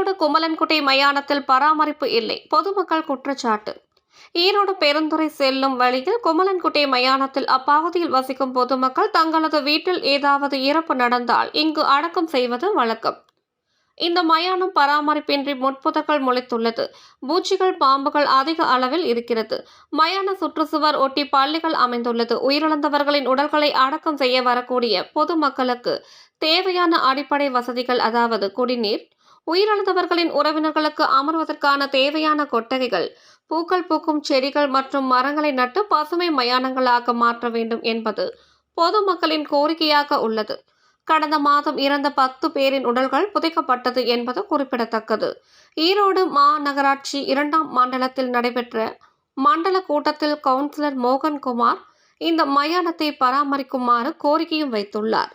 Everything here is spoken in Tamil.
ஈரோடு குமலன்குட்டை மயானத்தில் பராமரிப்பு இல்லை. பொதுமக்கள் குற்றச்சாட்டு. ஈரோடு பெருந்துறை செல்லும் வழியில் குமலன்குட்டை மயானத்தில் அப்பகுதியில் வசிக்கும் பொதுமக்கள் தங்களது வீட்டில் ஏதாவது இறப்பு நடந்தால் இங்கு அடக்கம் செய்வது வழக்கம். இந்த மயானம் பராமரிப்பின்றி முட்புதர்கள் முளைத்துள்ளது. பூச்சிகள் பாம்புகள் அதிக அளவில் இருக்கிறது. மயான சுற்றுச்சுவர் ஒட்டி பள்ளிகள் அமைந்துள்ளது. உயிரிழந்தவர்களின் உடல்களை அடக்கம் செய்ய வரக்கூடிய பொதுமக்களுக்கு தேவையான அடிப்படை வசதிகள் அதாவது குடிநீர் உயிரிழந்தவர்களின் உறவினர்களுக்கு அமர்வதற்கான தேவையான கொட்டகைகள் பூக்கள் பூக்கும் செடிகள் மற்றும் மரங்களை நட்டு பசுமை மயானங்களாக மாற்ற வேண்டும் என்பது பொதுமக்களின் கோரிக்கையாக உள்ளது. கடந்த மாதம் இறந்த பத்து பேரின் உடல்கள் புதைக்கப்பட்டது என்பது குறிப்பிடத்தக்கது. ஈரோடு மாநகராட்சி இரண்டாம் மண்டலத்தில் நடைபெற்ற மண்டல கூட்டத்தில் கவுன்சிலர் மோகன்குமார் இந்த மயானத்தை பராமரிக்குமாறு கோரிக்கையும் வைத்துள்ளார்.